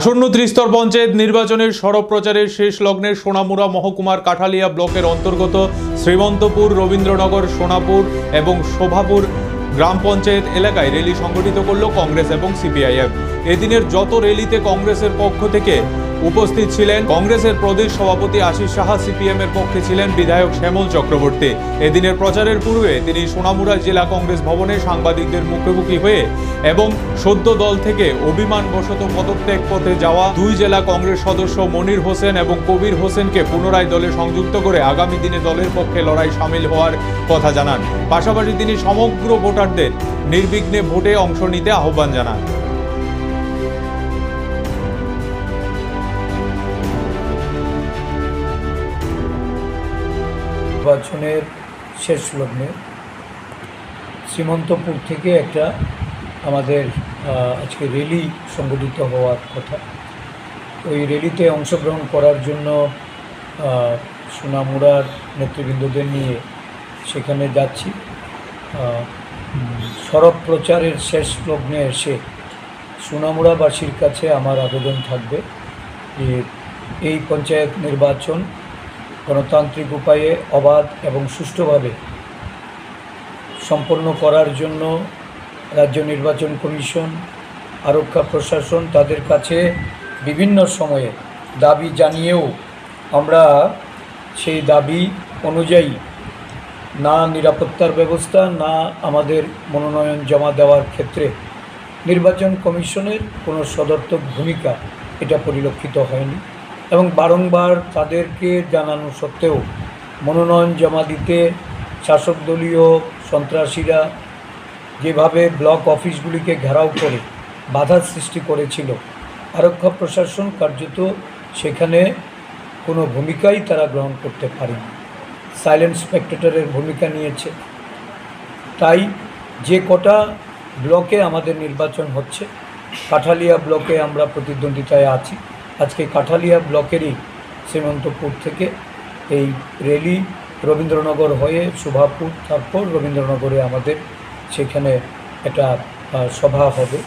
আসন্ন ত্রিস্তর পঞ্চায়েত নির্বাচনের সড়ক প্রচারের শেষ লগ্নে সোনামুড়া মহকুমার কাঠালিয়া ব্লকের অন্তর্গত শ্রীমন্তপুর, রবীন্দ্রনগর, সোনাপুর এবং শোভাপুর গ্রাম পঞ্চায়েত এলাকায় র্যালি সংগঠিত করল কংগ্রেস এবং সিপিআইএম। এদিনের যত র্যালিতে কংগ্রেসের পক্ষ থেকে উপস্থিত ছিলেন কংগ্রেসের প্রদেশ সভাপতি আশিস সাহা সিপিএম এর পক্ষে ছিলেন বিধায়ক শ্যামল চক্রবর্তী। এদিনের প্রচারের পূর্বে তিনি সোনামুড়া জেলা কংগ্রেস ভবনে সাংবাদিকদের মুখোমুখি হয়ে এবং সদ্য দল থেকে অভিমানবশত পদত্যাগ পথে যাওয়া দুই জেলা কংগ্রেস সদস্য মনির হোসেন এবং কবির হোসেনকে পুনরায় দলে সংযুক্ত করে আগামী দিনে দলের পক্ষে লড়াই সামিল হওয়ার কথা জানান। পাশাপাশি তিনি সমগ্র ভোটারদের নির্বিঘ্নে ভোটে অংশ নিতে আহ্বান জানান। নির্বাচনের শেষ লগ্নে শ্রীমন্তপুর থেকে একটা আমাদের আজকে র্যালি সংগঠিত হওয়ার কথা। ওই র্যালিতে অংশগ্রহণ করার জন্য সোনামুড়ার নেতৃবৃন্দদের নিয়ে সেখানে যাচ্ছি। সড়ক প্রচারের শেষ লগ্নে এসে সোনামুড়াবাসীর কাছে আমার আবেদন থাকবে যে এই পঞ্চায়েত নির্বাচন গণতান্ত্রিক উপায়ে অবাধ এবং সুষ্ঠুভাবে সম্পন্ন করার জন্য রাজ্য নির্বাচন কমিশন, আরক্ষা প্রশাসন তাদের কাছে বিভিন্ন সময়ে দাবি জানিয়েও আমরা সেই দাবি অনুযায়ী না নিরাপত্তার ব্যবস্থা, না আমাদের মনোনয়ন জমা দেওয়ার ক্ষেত্রে নির্বাচন কমিশনের কোনো সদর্থক ভূমিকা এটা পরিলক্ষিত হয়নি। এবং বারংবার তাদেরকে জানানো সত্ত্বেও মনোনয়ন জমা দিতে শাসক দলীয় সন্ত্রাসীরা যেভাবে ব্লক অফিসগুলিকে ঘেরাও করে বাধার সৃষ্টি করেছিল, আরক্ষা প্রশাসন কার্যত সেখানে কোনো ভূমিকাই তারা গ্রহণ করতে পারেনি। সাইলেন্ট স্পেক্টেটরের ভূমিকা নিয়েছে। তাই যে কটা ব্লকে আমাদের নির্বাচন হচ্ছে, কাঠালিয়া ব্লকে আমরা প্রতিদ্বন্দ্বিতায় আছি। আজকে কাঠালিয়া ব্লকেরই শ্রীমন্তপুর থেকে এই রেলি রবীন্দ্রনগর হয়ে শোভাপুর তারপর রবীন্দ্রনগরে আমাদের সেখানে একটা সভা হবে।